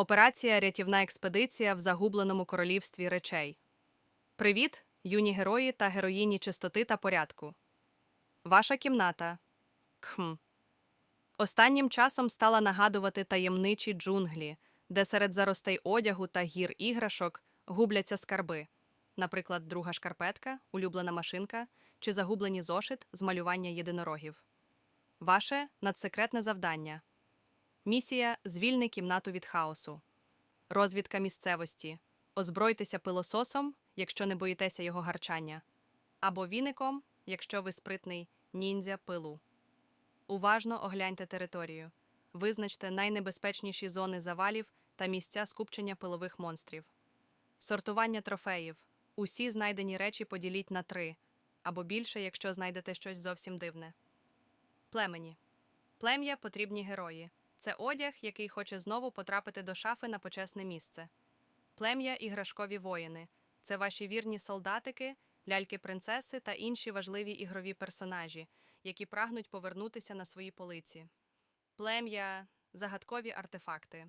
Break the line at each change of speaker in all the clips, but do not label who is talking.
Операція Рятівна експедиція в загубленому королівстві речей. Привіт, юні герої та героїні чистоти та порядку. Ваша кімната. Кхм. Останнім часом стала нагадувати таємничі джунглі, де серед заростей одягу та гір іграшок губляться скарби, наприклад, друга шкарпетка, улюблена машинка чи загублені зошит з малювання єдинорогів. Ваше надсекретне завдання. Місія звільни кімнату від хаосу. Розвідка місцевості. Озбройтеся пилососом, якщо не боїтеся його гарчання, або віником, якщо ви спритний ніндзя пилу. Уважно огляньте територію. Визначте найнебезпечніші зони завалів та місця скупчення пилових монстрів. Сортування трофеїв. Усі знайдені речі поділіть на три або більше, якщо знайдете щось зовсім дивне. Племені. Плем'я потрібні герої. Це одяг, який хоче знову потрапити до шафи на почесне місце. Плем'я іграшкові воїни. Це ваші вірні солдатики, ляльки-принцеси та інші важливі ігрові персонажі, які прагнуть повернутися на свої полиці. Плем'я загадкові артефакти.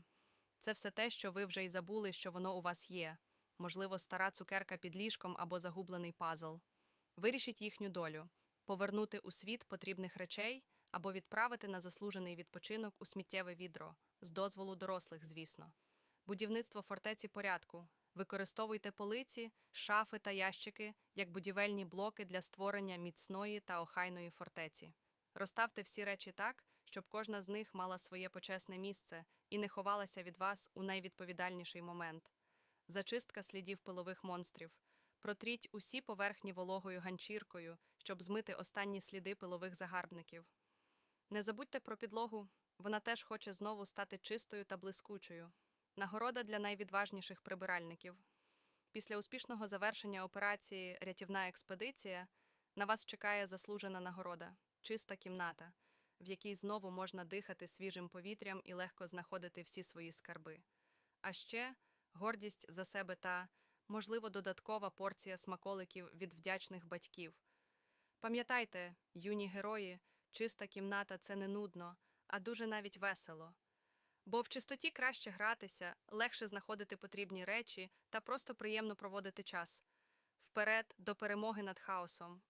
Це все те, що ви вже й забули, що воно у вас є. Можливо, стара цукерка під ліжком або загублений пазл. Вирішіть їхню долю повернути у світ потрібних речей або відправити на заслужений відпочинок у сміттєве відро, з дозволу дорослих, звісно. Будівництво фортеці порядку. Використовуйте полиці, шафи та ящики як будівельні блоки для створення міцної та охайної фортеці. Розставте всі речі так, щоб кожна з них мала своє почесне місце і не ховалася від вас у найвідповідальніший момент. Зачистка слідів пилових монстрів. Протріть усі поверхні вологою ганчіркою, щоб змити останні сліди пилових загарбників. Не забудьте про підлогу, вона теж хоче знову стати чистою та блискучою. Нагорода для найвідважніших прибиральників. Після успішного завершення операції Рятівна експедиція на вас чекає заслужена нагорода чиста кімната, в якій знову можна дихати свіжим повітрям і легко знаходити всі свої скарби. А ще гордість за себе та, можливо, додаткова порція смаколиків від вдячних батьків. Пам'ятайте, юні герої, чиста кімната це не нудно, а дуже навіть весело. Бо в чистоті краще гратися, легше знаходити потрібні речі та просто приємно проводити час. Вперед до перемоги над хаосом.